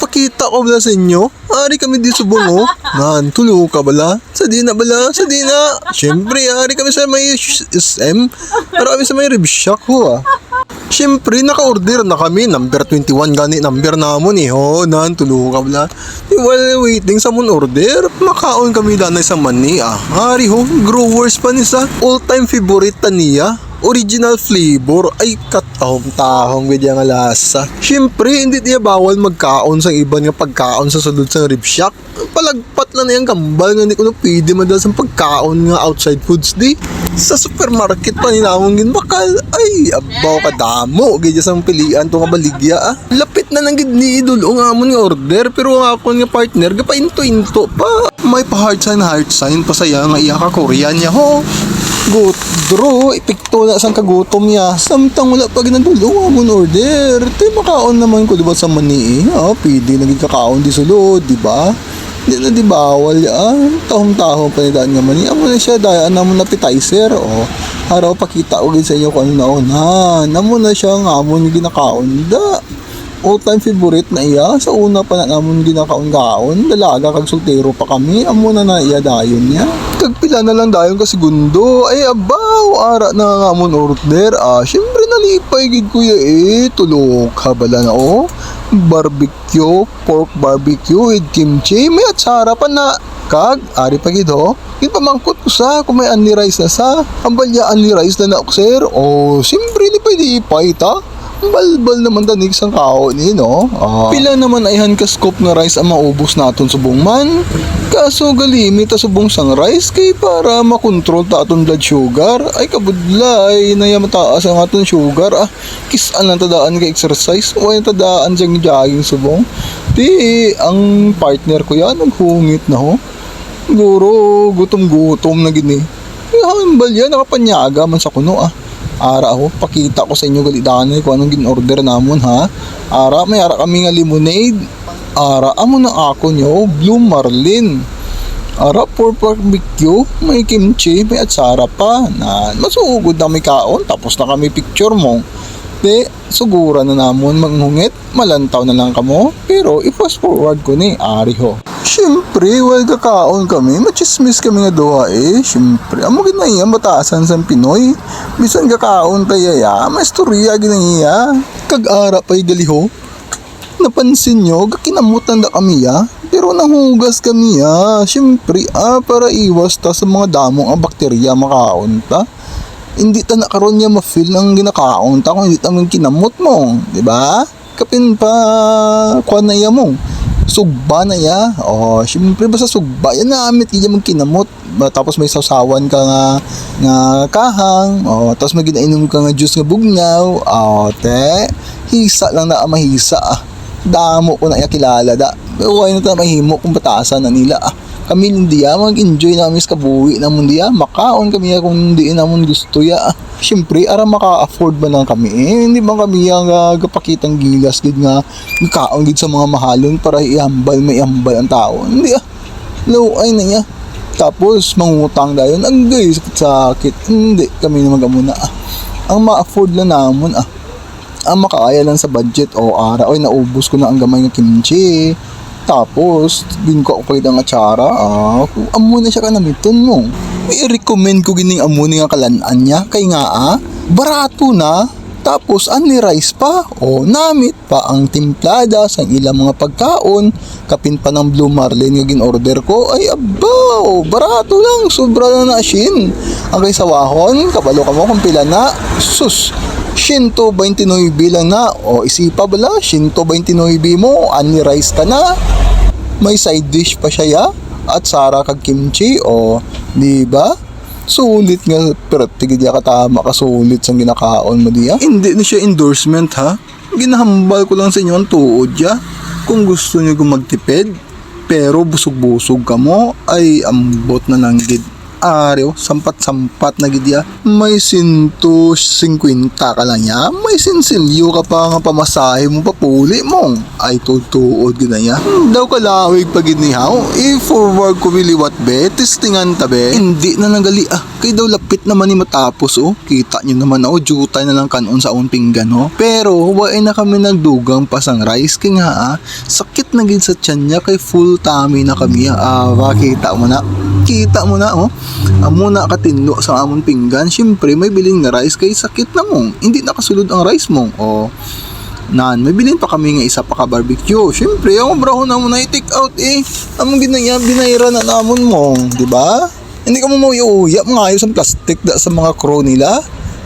pakita ko bala sa inyo. Ari kami di subong oh. Nan, tulo ka bala? Sa di na bala? Sa di na. Siyempre, ari kami sa may SM. Pero kami sa may rib shack ho ah. Siyempre, naka-order na kami. Number 21 gani number namon eh. Ho, nan, tulo ka bala. Di while waiting sa mon order, makaon kami danay sa mani ah. Ari ho, growers pa ni sa all-time favorite ta niya. Original flavor ay katahong-tahong with yung lasa. Siyempre, hindi niya bawal magkaon sa iba nga pagkaon sa sulod sa rib shack. Palagpat lang na yung kambal nga hindi ko na pwede madalas ang pagkaon nga outside foods di. Sa supermarket pa ni namong ginbakal. Ay, abaw ka damo. Gaya sa pilian to nga baligya ah. Lapit na nang gid ni idol o nga amon nga order pero nga ako nga partner gapainto-into pa. May pa heart sign heart sign pa saya nga iya ka Korean niya ho. Gutro, ipikto na sang kagutom niya. Samtang wala pa ginadulong amon order. Tay makaon naman ko diba sa mani eh. Ah, pwede naging kakaon di sulod, di ba? Di na di bawal yan. Tahong-tahong pa ni daan nga mani. Amo na siya dayaan na mo na appetizer. O, haraw pakita ko sa inyo kung ano na Namo na siya nga amon yung ginakaon da. All time favorite na iya. Sa una pa na namon ginakaon-kaon. Dalaga kag soltero pa kami. Amo na na iya dayon niya. Kagpila na lang dayon ka segundo. Ay abaw, ara na nga amon order. Ah, syempre nalipay gid kuya eh. Tulog ka bala na oh. Barbecue, pork barbecue with kimchi. May atsara pa na. Kag, ari pa gid. Gid pamangkot ko sa kung may only rice na sa. Ang balya only rice na na sir. Oh, syempre ni pwede ipay ta. Balbal naman danig sang kao ni no. Ah. Pila naman ayhan ka scoop nga rice ang maubos naton subong man. Kaso galimit subong sang rice kay para makontrol ta aton blood sugar. Ay kabudlay na mataas ang aton sugar ah. Kisan lang tadaan ka exercise. Way tadaan sang jogging subong. Di ang partner ko yan naghungit na ho. Guro, gutom-gutom na gini. Hambal yan, nakapanyaga man sa kuno ah. Ara ako, pakita ko sa inyo galidanan kung anong gin-order namon ha. Ara, may ara kami nga lemonade. Ara, amo na ako nyo, Blue Marlin. Ara, for barbecue, may kimchi, may atsara pa. Na, masugod na may kaon, tapos na kami picture mo. Di, sugura na namon manghungit, malantaw na lang kamo. Pero, i-fast forward ko ni Ari ho. Siyempre, while kakaon kami, machismis kami nga duha eh. Siyempre, amo gid na iya batasan sa Pinoy. Bisan kakaon pa iya, may istorya gid na iya. Kag-ara pa galiho. Napansin nyo, kakinamutan na kami ya. Pero nahugas kami ya. Siyempre, ah, para iwas ta sa mga damong ang bakterya makaon ta. Hindi ta nakaroon niya ma-feel ang ginakaon ta kung hindi ta kinamot mo. ba? Kapin pa, kuha na iya mo sugba na ya. Oh, syempre basta sugba yan na amit kaya magkinamot. Ba, Tapos may sausawan ka nga nga kahang. Oh, tapos may ginainom ka nga juice nga bugnaw. Oh, te. Hisa lang na mahisa ah. Damo ko na iya kilala da. Pero why na ta mahimo kung batasan na nila ah. Kami ah, mag-enjoy namin sa kabuhi namun diya. Makaon kami ah, kung hindi namun gusto ya. Siyempre, ara maka-afford ba lang kami? Eh, hindi ba kami ang uh, gapakitang gilas gid nga kaon gid sa mga mahalon para iambal may iambal ang tao. Hindi ah. Low ay na niya. Tapos mangutang dayon ang gay sakit. Hindi kami na magamuna ah. Ang ma-afford lang namon ah. Ang makakaya lang sa budget o ara oy naubos ko na ang gamay nga kimchi. Tapos, bin ko ng atsara, ah, kung amo na siya kanamiton mo. May recommend ko gining amo nga kalanaan niya, kay nga ah, barato na, tapos only rice pa, o namit pa ang timplada sa ilang mga pagkaon, kapin pa ng Blue Marlin nga gin-order ko, ay abaw, barato lang, sobra na na asin. Ang kay sawahon, kabalo ka mo kung pila na, sus, 129 lang na. O isipa bala, 129 mo, ani rice ka na. May side dish pa siya ya. At sara kag kimchi o di ba? Sulit nga pero tigid ya katama ka sulit sa ginakaon mo diya. Hindi na siya endorsement ha. Ginahambal ko lang sa inyo ang tuod ya. Kung gusto niyo magtipid pero busog-busog ka mo ay ambot na lang gid Ari oh, sampat-sampat na gidya. May 150 ka lang ya. May sinsilyo ka pa nga pamasahe mo papuli mong. Ay tutuod gina ya. Hmm, daw kalawig pag inihaw. I-forward ko biliwat be. Testingan tabe. Hindi na nagali ah. Kay daw lapit naman ni matapos oh. Kita nyo naman oh. Jutay na lang kanon sa pinggan oh. Pero waay na kami nagdugang pasang rice. Kaya nga ah. Sakit na gid sa tiyan niya kay full tummy na kami ah. makita mo na. Kita mo na oh. Amo na katinlo sa amon pinggan. Siyempre may biling na rice kay sakit na mong. Hindi nakasulod ang rice mong. Oh. Nan, may bilhin pa kami nga isa pa ka barbecue. Siyempre, ang brahon na mo na i-take out eh. Among ginaya, binayra na namon mong, di ba? Hindi ka mo iuya mga ayos ang plastic da sa mga crew nila.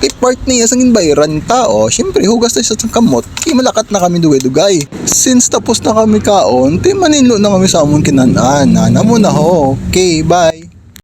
Kay part niya sa bayran ta, o. Siyempre, hugas na siya sa kamot. Kay malakat na kami duwe-dugay. Since tapos na kami kaon, ti maninlo na kami sa amon kinanaan. Nana mo na ho. Okay, bye.